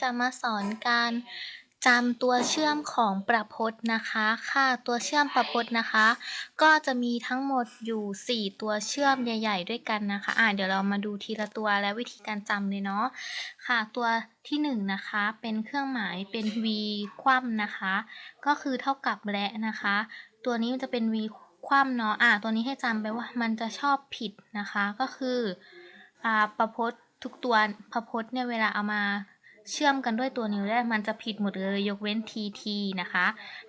จะมาสอนการจำตัวเชื่อมของประพจน์นะคะ ค่ะตัวเชื่อมประพจน์นะคะ ก็จะมีทั้งหมดอยู่ 4 ตัวเชื่อมใหญ่ ๆ ด้วยกันนะคะอ่าเดี๋ยวเรามาดูทีละตัวและวิธีการจำเลยเนาะค่ะตัวที่1นะคะเป็นเครื่องหมายเป็น v คว่ำนะคะ ก็คือเท่ากับและนะคะ ตัวนี้มันจะเป็น v คว่ำเนาะอ่าตัวนี้ให้จำไปว่ามันจะชอบผิดนะคะก็คืออ่าประพจน์ทุกตัวประพจน์เนี่ยเวลาเอามา เชื่อมกันด้วยตัวนิ้วแรกมันจะผิดหมดเลยยกเว้น tt นะคะ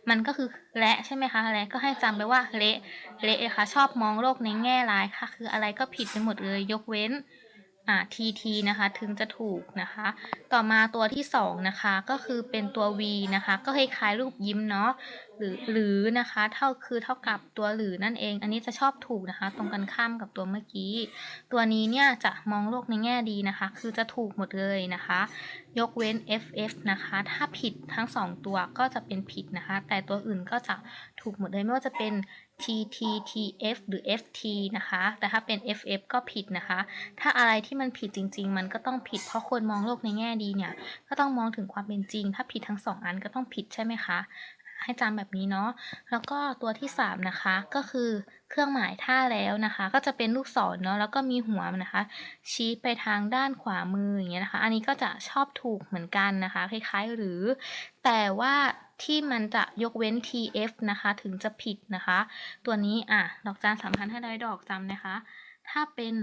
มันก็คือและใช่ไหมคะและก็ให้จำไปว่าเละเละนะคะชอบมองโลกในแง่ร้ายค่ะ คืออะไรก็ผิดไปหมดเลย ยกเว้นอ่า tt นะคะถึงจะถูกนะคะ ต่อมาตัวที่ 2 นะคะ ก็คือเป็นตัว v นะคะ ก็คล้ายๆรูปยิ้มเนาะ หรือหรือนะคะ เท่าคือเท่ากับตัวหรือนั่นเอง อันนี้จะชอบถูกนะคะ ตรงกันข้ามกับตัวเมื่อกี้ ตัวนี้เนี่ยจะมองโลกในแง่ดีนะคะ คือจะถูกหมดเลยนะคะ ยกเว้น ff นะคะ ถ้าผิดทั้ง 2 ตัวก็จะเป็นผิดนะคะ แต่ตัวอื่นก็จะถูกหมดเลยไม่ว่าจะเป็น tt tf หรือ ft นะคะ แต่ถ้าเป็น ff ก็ผิดนะคะ ถ้าอะไรที่มันผิดจริง ๆ มันก็ต้องผิด เพราะคนมองโลกในแง่ดีเนี่ย ก็ต้องมองถึงความเป็นจริง ถ้าผิดทั้ง 2 อันก็ต้องผิดใช่ไหมคะ ให้จำแบบนี้เนาะ แล้วก็ตัวที่ 3 นะคะ ก็คือเครื่องหมายท่าแล้วนะคะ ก็จะเป็นลูกศรเนาะ แล้วก็มีหัวนะคะ ชี้ไปทางด้านขวามืออย่างเงี้ยนะคะ อันนี้ก็จะชอบถูกเหมือนกันนะคะ คล้ายๆหรือ แต่ว่าที่มันจะยกเว้น tf นะคะ ถึงจะผิดนะคะ ตัวนี้อะ ดอกจานสำคัญให้ร้อยดอกจำนะคะ ถ้าเป็น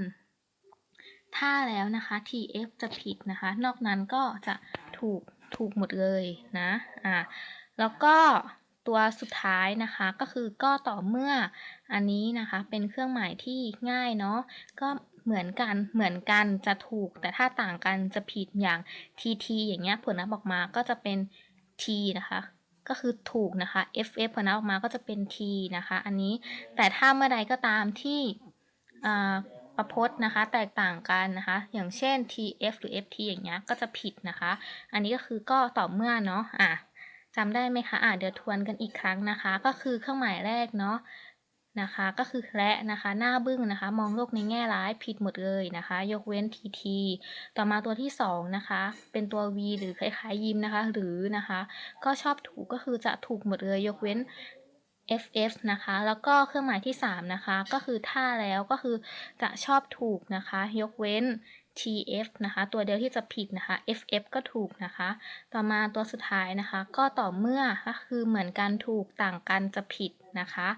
ท่าแล้วนะคะ tf จะผิดนะคะ นอกนั้นก็จะถูกถูกหมดเลยนะ อ่า แล้วก็ตัวสุดท้ายนะคะก็คือก็ต่อเมื่ออันนี้นะคะเป็นเครื่องหมายที่ง่ายเนาะก็เหมือนกันเหมือนกันจะถูก แต่ถ้าต่างกันจะผิดอย่าง tt อย่างเงี้ยผลลัพธ์ออกมาก็จะเป็น t นะคะก็คือถูกนะคะ ff ผลลัพธ์ออกมาก็จะเป็น t นะคะอันนี้แต่ถ้าเมื่อใดก็ตามที่ประพจน์นะคะ แตกต่างกันนะคะ อย่างเช่น tf หรือ ft อย่างเงี้ยก็จะผิดนะคะ อันนี้ก็คือก็ต่อเมื่อเนาะอะ จำได้ไหมคะอะเดี๋ยวทวนกันอีกครั้งนะคะ ก็คือเครื่องหมายแรกเนาะนะคะ ก็คือและนะคะ หน้าบึ้งนะคะ มองโลกในแง่ร้ายผิดหมดเลยนะคะ ยกเว้น tt ต่อมาตัวที่2นะคะ เป็นตัว v หรือคล้ายๆยิ้มนะคะ หรือนะคะ ก็ชอบถูกก็คือจะถูกหมดเลย ยกเว้น ff นะคะ แล้วก็เครื่องหมายที่ 3 นะคะ ก็คือท่าแล้วก็คือจะชอบถูกนะคะ ยกเว้น tf นะคะ ตัวเดียวที่จะผิดนะคะ ff ก็ถูกนะคะ ต่อมาตัวสุดท้ายนะคะ ก็ต่อเมื่อก็คือเหมือนกันถูกต่างกันจะผิดนะคะ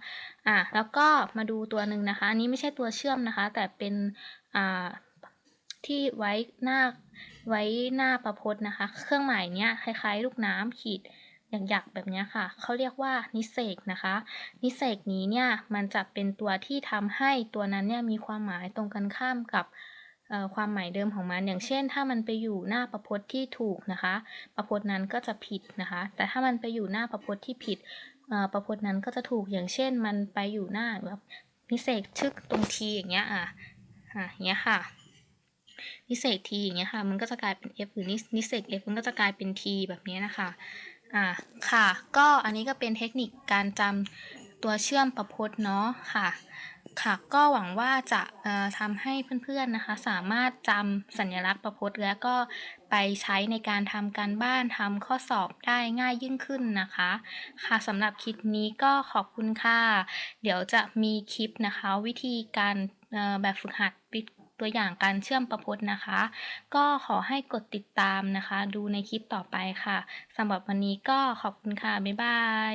อะแล้วก็มาดูตัวหนึ่งนะคะ อันนี้ไม่ใช่ตัวเชื่อมนะคะ แต่เป็นอ่าที่ไว้หน้าไว้หน้าประพจน์นะคะ เครื่องหมายเนี้ยคล้ายๆ ลูกน้ำขีดหยักๆแบบเนี้ยค่ะ เขาเรียกว่านิเศษนะคะ นิเศษนี้เนี่ยมันจะเป็นตัวที่ทำให้ตัวนั้นเนี่ยมีความหมายตรงกันข้ามกับ ความหมายเดิมของมัน อย่างเช่น ถ้ามันไปอยู่หน้าประพจน์ที่ถูกนะคะ ประพจน์นั้นก็จะผิดนะคะ แต่ถ้ามันไปอยู่หน้าประพจน์ที่ผิดประพจน์นั้นก็จะถูกอย่างเช่น มันไปอยู่หน้าแบบนิเศษชึกตรงทีอย่างเงี้ยอะอะอย่างเงี้ยค่ะนิเศษทีอย่างเงี้ยค่ะ มันก็จะกลายเป็น f หรือนิเศษ f มันก็จะกลายเป็น t แบบนี้นะคะอ่าค่ะ ก็อันนี้ก็เป็นเทคนิคการจำตัวเชื่อมประพจน์เนาะค่ะ ค่ะ ก็หวังว่าจะทำให้เพื่อนๆนะคะ สามารถจำสัญลักษณ์ประพจน์ แล้วก็ไปใช้ในการทำการบ้านทำข้อสอบได้ง่ายยิ่งขึ้นนะคะ ค่ะสำหรับคลิปนี้ก็ขอบคุณค่ะ เดี๋ยวจะมีคลิปนะคะ วิธีการแบบฝึกหัดตัวอย่างการเชื่อมประพจน์นะคะ ก็ขอให้กดติดตามนะคะ ดูในคลิปต่อไปค่ะสำหรับวันนี้ก็ขอบคุณค่ะ บ๊ายบาย